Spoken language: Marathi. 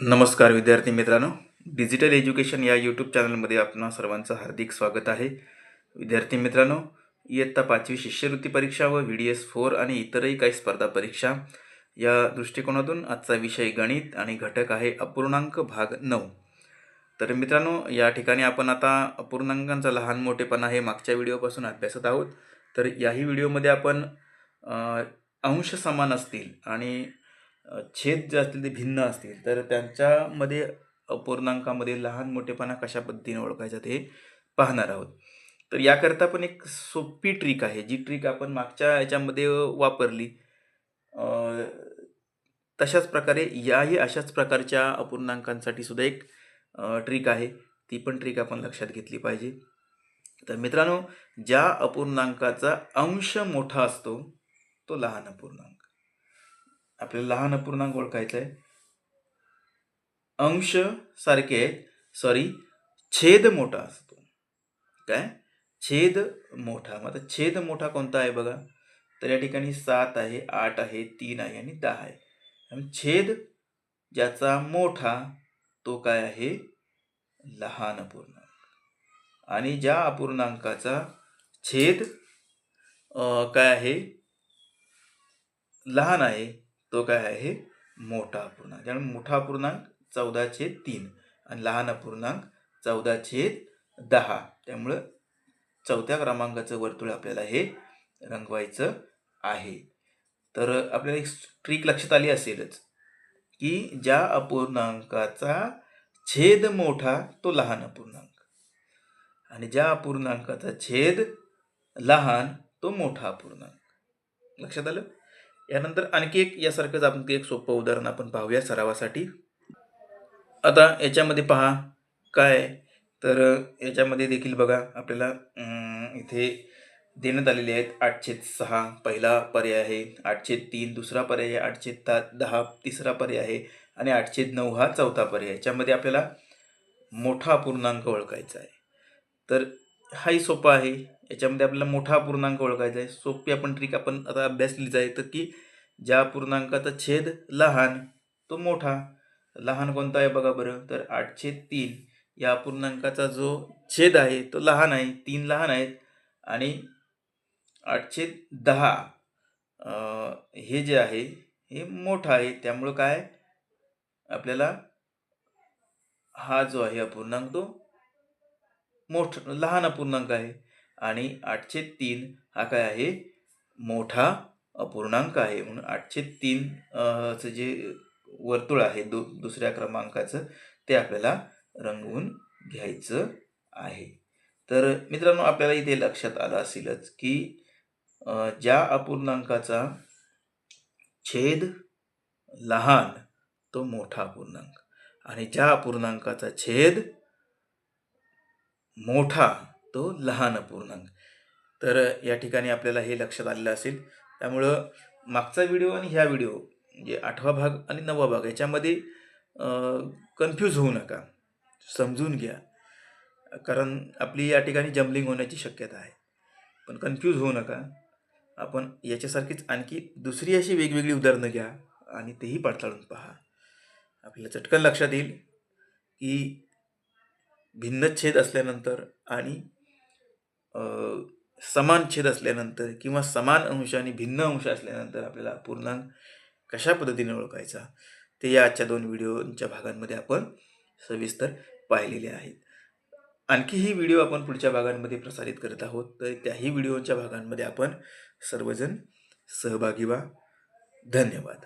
नमस्कार विद्यार्थी मित्रांनो. डिजिटल एज्युकेशन या यूट्यूब चॅनलमध्ये आपणा सर्वांचं हार्दिक स्वागत आहे. विद्यार्थी मित्रांनो इयत्ता पाचवी शिष्यवृत्ती परीक्षा व व्ही डी एस फोर आणि इतरही काही स्पर्धा परीक्षा. या दृष्टिकोनातून आजचा विषय गणित आणि घटक आहे अपूर्णांक भाग नऊ. तर मित्रांनो या ठिकाणी आपण आता अपूर्णांकांचा लहान मोठेपणा हे मागच्या व्हिडिओपासून अभ्यासत आहोत. तर याही व्हिडिओमध्ये आपण अंश समान असतील आणि छेद जे असतील ते भिन्न असतील. तर त्यांच्यामध्ये अपूर्णांकामध्ये लहान मोठेपणा कशा पद्धतीने ओळखायचा ते पाहणार आहोत. तर याकरता पण एक सोपी ट्रिक आहे जी ट्रिक आपण मागच्या याच्यामध्ये वापरली. तशाच प्रकारे याही अशाच प्रकारच्या अपूर्णांकांसाठी सुद्धा एक ट्रिक आहे. ती पण ट्रिक आपण लक्षात घेतली पाहिजे. तर मित्रांनो ज्या अपूर्णांकाचा अंश मोठा असतो तो लहान अपूर्णांक. आपल्याला लहान अपूर्णांक ओळखायचा आहे अंश सारखे आहेत. सॉरी छेद मोठा असतो. काय? छेद मोठा. मग आता छेद मोठा कोणता आहे बघा? तर या ठिकाणी सात आहे आठ आहे तीन आहे आणि दहा आहे. छेद ज्याचा मोठा तो काय आहे? लहान अपूर्णांक आणि ज्या अपूर्णांकाचा छेद काय आहे? लहान आहे तो काय आहे? मोठा अपूर्णांक त्यामुळे मोठा अपूर्णांक चौदा छेद तीन आणि लहान अपूर्णांक चौदा छेद दहा. त्यामुळं चौथ्या क्रमांकाचं वर्तुळ आपल्याला हे रंगवायचं आहे. तर आपल्याला एक ट्रिक लक्षात आली असेलच की ज्या अपूर्णांकाचा छेद मोठा तो लहान अपूर्णांक. आणि ज्या अपूर्णांकाचा छेद लहान तो मोठा अपूर्णांक. लक्षात आलं? यानंतर आणखी एक यासारखंच आपण एक सोपं उदाहरण आपण पाहूया सरावासाठी. आता याच्यामध्ये पहा काय? तर याच्यामध्ये देखील बघा आपल्याला इथे देण्यात आलेले आहेत आठशे सहा. पहिला पर्याय आहे आठशे तीन. दुसरा पर्याय आहे आठशे ता दहा. तिसरा पर्याय आहे आणि आठशे नऊ हा चौथा पर्याय. याच्यामध्ये आपल्याला मोठा पूर्णांक ओळखायचा आहे. तर हाही सोपा आहे. याच्यामध्ये आपल्याला मोठा अपूर्णांक ओळखायचा आहे. सोपी आपण ट्रिक आपण आता अभ्यासलीच आहे. तर की ज्या अपूर्णांकाचा छेद लहान तो मोठा. लहान कोणता आहे बघा बरं. तर आठशे तीन. या अपूर्णांकाचा जो छेद आहे तो लहान आहे. तीन लहान आहेत आणि आठशे दहा. हे जे आहे हे मोठं आहे. त्यामुळं काय? आपल्याला हा जो आहे अपूर्णांक तो मोठ लहान अपूर्णांक आहे. आणि आठशे तीन हा काय आहे? मोठा अपूर्णांक आहे. म्हणून आठशे तीन चं जे वर्तुळ आहे दु दुसऱ्या क्रमांकाचं ते आपल्याला रंगवून घ्यायचं आहे. तर मित्रांनो आपल्याला इथे लक्षात आलं असेलच की ज्या अपूर्णांकाचा छेद लहान तो मोठा अपूर्णांक. आणि ज्या अपूर्णांकाचा छेद मोठा तो लहान पूर्णांक. तर या ठिकाणी आपल्याला हे लक्षात आलेलं असेल. त्यामुळं मागचा व्हिडिओ आणि ह्या व्हिडिओ म्हणजे आठवा भाग आणि नववा भाग याच्यामध्ये कन्फ्यूज होऊ नका. समजून घ्या. कारण आपली या ठिकाणी जम्बलिंग होण्याची शक्यता आहे. पण कन्फ्यूज होऊ नका. आपण याच्यासारखीच आणखी दुसरी अशी वेगवेगळी उदाहरणं घ्या आणि तेही पडताळून पहा. आपल्याला चटकन लक्षात येईल की भिन्न छेद असल्यानंतर आणि समान छेद असल्यानंतर किंवा समान अंश आणि भिन्न अंश असल्यानंतर आपल्याला पूर्णांक कशा पद्धतीने ओळखायचा ते या आजच्या दोन व्हिडिओच्या भागांमध्ये आपण सविस्तर पाहिलेले आहेत. आणखी ही व्हिडिओ आपण पुढच्या भागांमध्ये प्रसारित करत आहोत तर त्याही व्हिडिओच्या भागांमध्ये आपण सर्वजण सहभागी व्हा. धन्यवाद.